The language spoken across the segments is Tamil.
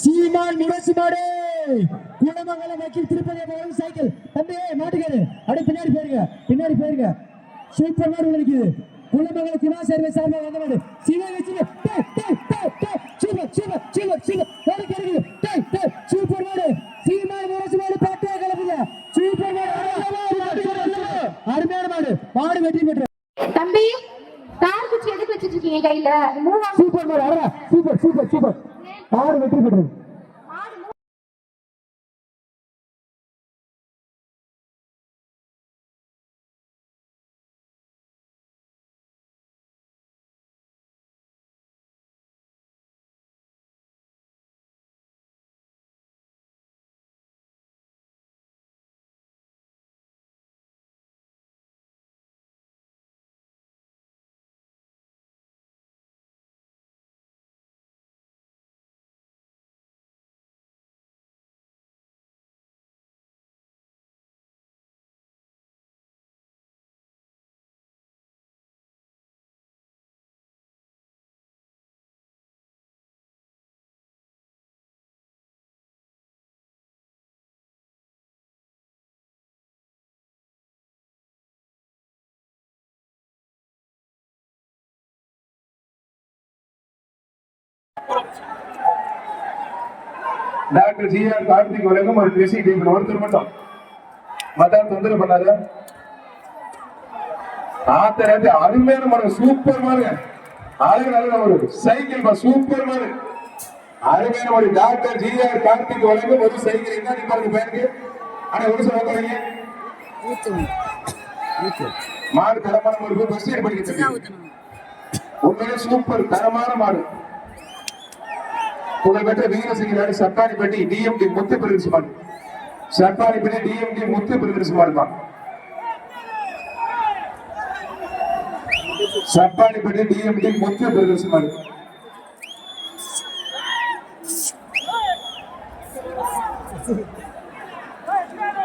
சீமான் முரசு மாடு குணமங்கலம் வக்கீல் திருப்பதி போகும் சைக்கிள். தம்பி மாட்டுக்காரு. அப்படியே பின்னாடி போயிருங்க. பின்னாடி போயிருங்க. சூப்பர் மாடு இருக்குது குணமங்கலம் குணா சர்வீஸ் சார்பாக வந்த மாடு சீமான் வச்சு சூப்பர் சூப்பர் சூப்பர் சூப்பர். மாடு கிடைக்குது சூப்பர் மாடு. சீமான் முரசு மாடு பாட்டே கலப்புங்க. சூப்பர் மாடு. அருமையான மாடு. மாடு வெற்றி பெற்ற. தம்பி தார் குச்சி எதுக்கு வச்சிட்டு இருக்கீங்க கையில? மூணு சூப்பர் மாடு. Super super super. மாடு வெற்றி பெற்றது. டாக்டர் ஜி ஆர் கார்த்திக் வரைக்கும் ஒரு பேசி டீம் ஒருத்தர் மட்டும். மத்தார் தொந்தரவு பண்ணாத. ஆத்தரத்து அருமையான மரம் சூப்பர் மாடு அழகு நல்ல ஒரு சைக்கிள் பா சூப்பர் மாடு அருமையான ஒரு டாக்டர் ஜி ஆர் கார்த்திக் வரைக்கும் ஒரு சைக்கிள் என்ன பாருங்க பேருக்கு. ஆனா ஒரு சொல்ல போறீங்க மாடு தரமான ஒரு பஸ் ஏறி உண்மையிலே சூப்பர் தரமான மாடு. புகழ்பெற்ற வீரசிங்கராடி சர்க்காரிப்பட்டி டிஎம்டி முத்து பிரதேச மாடு டிஎம்டி முத்து பிரதேச மாடு தான் சர்க்காரிப்பட்டி டிஎம்டி முத்து பிரதேச மாடு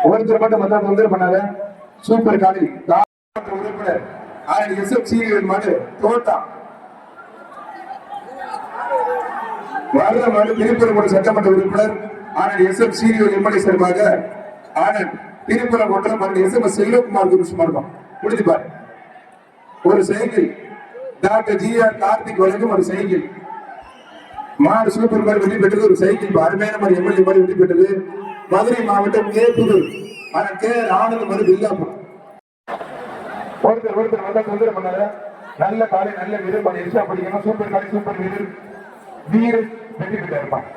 ஒருத்தர் மட்டும் வந்தா தொந்தரவு பண்ணாத. சூப்பர் காலி தாராளமன்ற உறுப்பினர். ஆயிரம் எஸ்எஃப் சீரியல் மாடு தோட்டா. பாரத மாடு திருப்பரங்குன்ற சட்டமன்ற உறுப்பினர் ஆனந்த் எஸ் எம் சீரியல் எம்எல்ஏ சார்பாக ஆனந்த் திருப்பரங்குன்றம் ஆனந்த் எஸ் எம் செல்வகுமார் குரு சுமார்க்கம் முடிஞ்சுப்பார் ஒரு cycle doctor G R Karthik வழங்கும் ஒரு சைக்கிள் மாடு சூப்பர் மாதிரி வெற்றி பெற்றது ஒரு சைக்கிள் அருமையான மாதிரி எம்எல்ஏ மாதிரி வெற்றி பெற்றது. மதுரை மாவட்டம் கே புது ஆனால் கே ஆனந்த் மது வில்லாபுரம். ஒருத்தர் ஒருத்தர் வந்தா தொந்தரவு பண்ணாத. நல்ல காலை நல்ல வீரர் பண்ணி எக்ஸ்ட்ரா படிக்கணும். சூப்பர் காலை சூப்பர் வீரர். வீரர் வெற்றி பெற்று இருப்பான்